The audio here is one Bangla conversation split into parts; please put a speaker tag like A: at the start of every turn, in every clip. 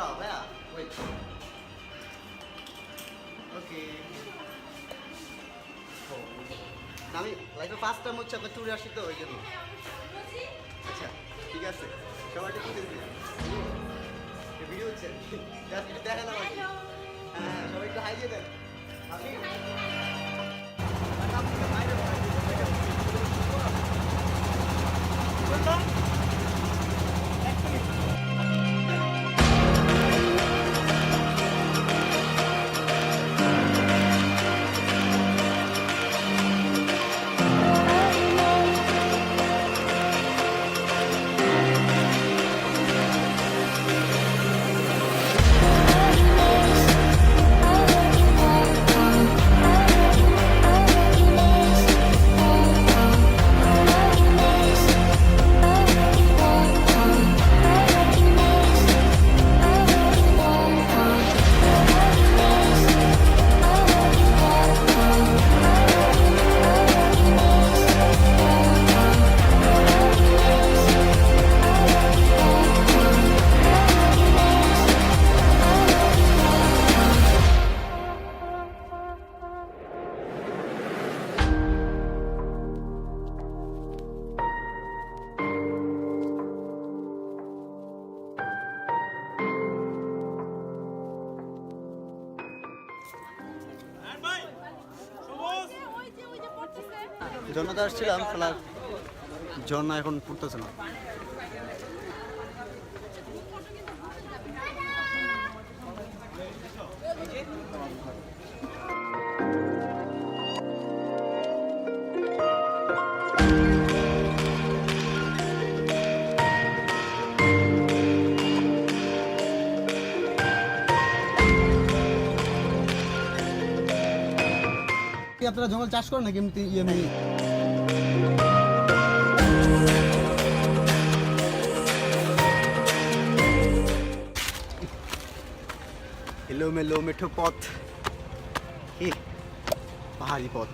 A: Ciao, yeah. Wait. Okay. আমি লাইফে ফার্স্ট টাইম হচ্ছে আপনার ট্যুরে আসি তো ওই জন্য আচ্ছা ঠিক আছে সবাই একটু দেখবে ভিডিও হচ্ছে দেখালাম হ্যাঁ সবাই একটু হাই দিয়ে দেন জন্মতে আসছিলাম খেলার ঝর্ণা এখন পড়তেছে না। আপনারা জঙ্গল চাষ করেন নাকি এমনি এমনি এলো মেলো মেঠো পথ এ পাহাড়ি পথ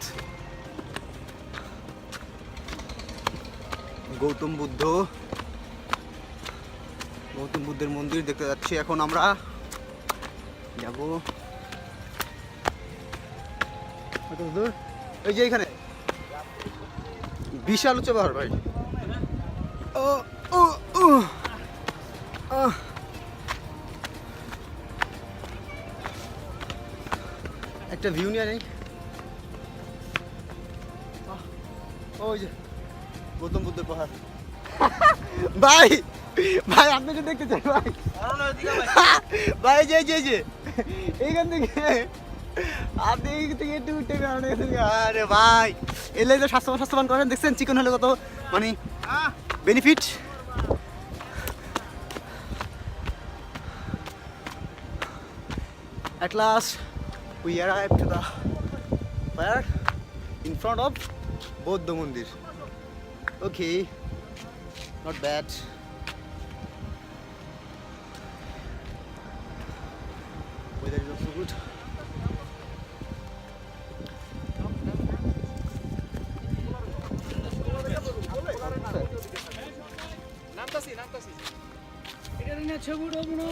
A: গৌতম বুদ্ধ গৌতম বুদ্ধের মন্দির দেখতে যাচ্ছি এখন আমরা। যাব। এই যে এখানে বিশাল উচ্চ পাহাড়, ভাই। ও ও ও। আহ। একটা ভিউ নিয়ে নেই। ওই যে গৌতম বুদ্ধের পাহাড়। ভাই ভাই আপনি আপনাকে দেখতে চাই ভাই। ভাই যে যে যে এইখান থেকে আপনি থেকে একটু উঠে। আরে ভাই এলে তো স্বাস্থ্য স্বাস্থ্যবান করেন দেখছেন? চিকেন হলে কত মানে benefit At last, we arrived to the where? In front of Bodh Mandir. Okay, not bad. Weather is also good.
B: নামতাছি নামতাছি এটা নিয়ে ছবি উঠবো না